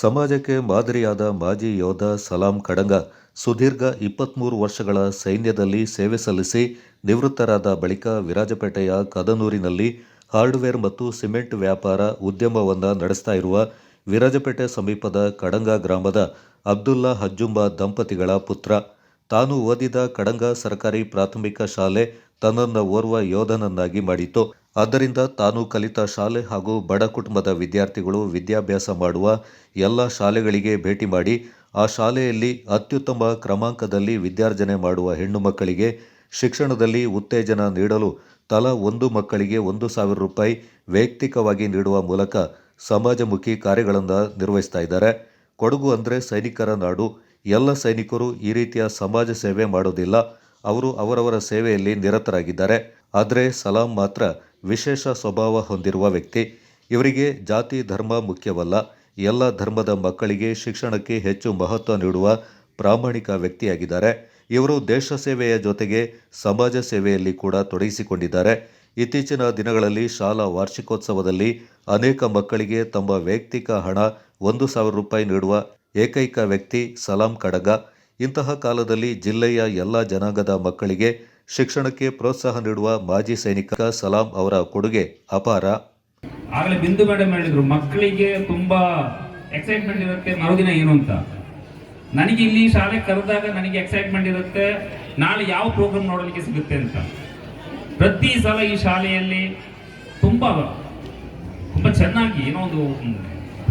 ಸಮಾಜಕ್ಕೆ ಮಾದರಿಯಾದ ಮಾಜಿ ಯೋಧ ಸಲಾಂ ಕಡಂಗ ಸುದೀರ್ಘ ಇಪ್ಪತ್ತ್ಮೂರು ವರ್ಷಗಳ ಸೈನ್ಯದಲ್ಲಿ ಸೇವೆ ಸಲ್ಲಿಸಿ ನಿವೃತ್ತರಾದ ಬಳಿಕ ವಿರಾಜಪೇಟೆಯ ಕದನೂರಿನಲ್ಲಿ ಹಾರ್ಡ್ವೇರ್ ಮತ್ತು ಸಿಮೆಂಟ್ ವ್ಯಾಪಾರ ಉದ್ಯಮವನ್ನು ನಡೆಸ್ತಾ ಇರುವ ವಿರಾಜಪೇಟೆ ಸಮೀಪದ ಕಡಂಗ ಗ್ರಾಮದ ಅಬ್ದುಲ್ಲಾ ಹಜ್ಜುಂಬ ದಂಪತಿಗಳ ಪುತ್ರ. ತಾನು ಓದಿದ ಕಡಂಗ ಸರ್ಕಾರಿ ಪ್ರಾಥಮಿಕ ಶಾಲೆ ತನ್ನನ್ನು ಓರ್ವ ಯೋಧನನ್ನಾಗಿ ಮಾಡಿತು ಆದ್ದರಿಂದ ತಾನು ಕಲಿತ ಶಾಲೆ ಹಾಗೂ ಬಡ ಕುಟುಂಬದ ವಿದ್ಯಾರ್ಥಿಗಳು ವಿದ್ಯಾಭ್ಯಾಸ ಮಾಡುವ ಎಲ್ಲ ಶಾಲೆಗಳಿಗೆ ಭೇಟಿ ಮಾಡಿ, ಆ ಶಾಲೆಯಲ್ಲಿ ಅತ್ಯುತ್ತಮ ಕ್ರಮಾಂಕದಲ್ಲಿ ವಿದ್ಯಾರ್ಜನೆ ಮಾಡುವ ಹೆಣ್ಣು ಮಕ್ಕಳಿಗೆ ಶಿಕ್ಷಣದಲ್ಲಿ ಉತ್ತೇಜನ ನೀಡಲು ತಲಾ ಒಂದು ಮಕ್ಕಳಿಗೆ ಒಂದು ಸಾವಿರ ರೂಪಾಯಿ ವೈಯಕ್ತಿಕವಾಗಿ ನೀಡುವ ಮೂಲಕ ಸಮಾಜಮುಖಿ ಕಾರ್ಯಗಳನ್ನು ನಿರ್ವಹಿಸ್ತಾ ಇದ್ದಾರೆ. ಕೊಡಗು ಅಂದರೆ ಸೈನಿಕರ ನಾಡು. ಎಲ್ಲ ಸೈನಿಕರು ಈ ರೀತಿಯ ಸಮಾಜ ಸೇವೆ ಮಾಡೋದಿಲ್ಲ. ಅವರು ಅವರವರ ಸೇವೆಯಲ್ಲಿ ನಿರತರಾಗಿದ್ದಾರೆ. ಆದರೆ ಸಲಾಂ ಮಾತ್ರ ವಿಶೇಷ ಸ್ವಭಾವ ಹೊಂದಿರುವ ವ್ಯಕ್ತಿ. ಇವರಿಗೆ ಜಾತಿ, ಧರ್ಮ ಮುಖ್ಯವಲ್ಲ. ಎಲ್ಲ ಧರ್ಮದ ಮಕ್ಕಳಿಗೆ ಶಿಕ್ಷಣಕ್ಕೆ ಹೆಚ್ಚು ಮಹತ್ವ ನೀಡುವ ಪ್ರಾಮಾಣಿಕ ವ್ಯಕ್ತಿಯಾಗಿದ್ದಾರೆ. ಇವರು ದೇಶ ಸೇವೆಯ ಜೊತೆಗೆ ಸಮಾಜ ಸೇವೆಯಲ್ಲಿ ಕೂಡ ತೊಡಗಿಸಿಕೊಂಡಿದ್ದಾರೆ. ಇತ್ತೀಚಿನ ದಿನಗಳಲ್ಲಿ ಶಾಲಾ ವಾರ್ಷಿಕೋತ್ಸವದಲ್ಲಿ ಅನೇಕ ಮಕ್ಕಳಿಗೆ ತಮ್ಮ ವೈಯಕ್ತಿಕ ಹಣ ಒಂದು ಸಾವಿರ ರೂಪಾಯಿ ನೀಡುವ ಏಕೈಕ ವ್ಯಕ್ತಿ ಸಲಾಂ ಕಡಗ ಇಂತಹ ಕಾಲದಲ್ಲಿ ಜಿಲ್ಲೆಯ ಎಲ್ಲ ಜನಾಂಗದ ಮಕ್ಕಳಿಗೆ ಶಿಕ್ಷಣಕ್ಕೆ ಪ್ರೋತ್ಸಾಹ ನೀಡುವ ಮಾಜಿ ಸೈನಿಕ ಸಲಾಂ ಅವರ ಕೊಡುಗೆ ಅಪಾರ. ಆಗಲೇ ಬಿಂದು ಮೇಡಮ್ ಹೇಳಿದ್ರು ಮಕ್ಕಳಿಗೆ ತುಂಬಾ ಎಕ್ಸೈಟ್ಮೆಂಟ್ ಇರುತ್ತೆ. ಮರುದಿನ ಏನು ಅಂತ. ನನಗೆ ಇಲ್ಲಿ ಶಾಲೆ ಕರೆದಾಗ ನನಗೆ ಎಕ್ಸೈಟ್ಮೆಂಟ್ ಇರುತ್ತೆ. ನಾಳೆ ಯಾವ ಪ್ರೋಗ್ರಾಮ್ ನೋಡಲಿಕ್ಕೆ ಸಿಗುತ್ತೆ ಅಂತ. ಪ್ರತಿ ಸಲ ಈ ಶಾಲೆಯಲ್ಲಿ ತುಂಬಾ ತುಂಬಾ ಚೆನ್ನಾಗಿ ಏನೋ ಒಂದು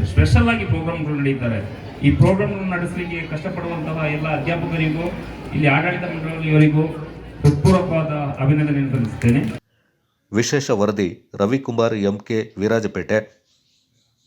ಸ್ಪೆಷಲ್ ಆಗಿ ಪ್ರೋಗ್ರಾಮ್ಗಳು ನಡೀತಾರೆ. ಈ ಪ್ರೋಗ್ರಾಮ್ಗಳು ನಡೆಸಲಿಕ್ಕೆ ಕಷ್ಟಪಡುವಂತಹ ಎಲ್ಲ ಅಧ್ಯಾಪಕರಿಗೂ, ಇಲ್ಲಿ ಆಡಳಿತ ಮಂಡಳಿಯವರಿಗೂ ಹೃತ್ಪೂರ್ವಕವಾದ ಅಭಿನಂದನೆಯನ್ನು ಸಲ್ಲಿಸುತ್ತೇನೆ. ವಿಶೇಷ ವರದಿ ರವಿಕುಮಾರ್ ಎಂಕೆ ವಿರಾಜಪೇಟೆ.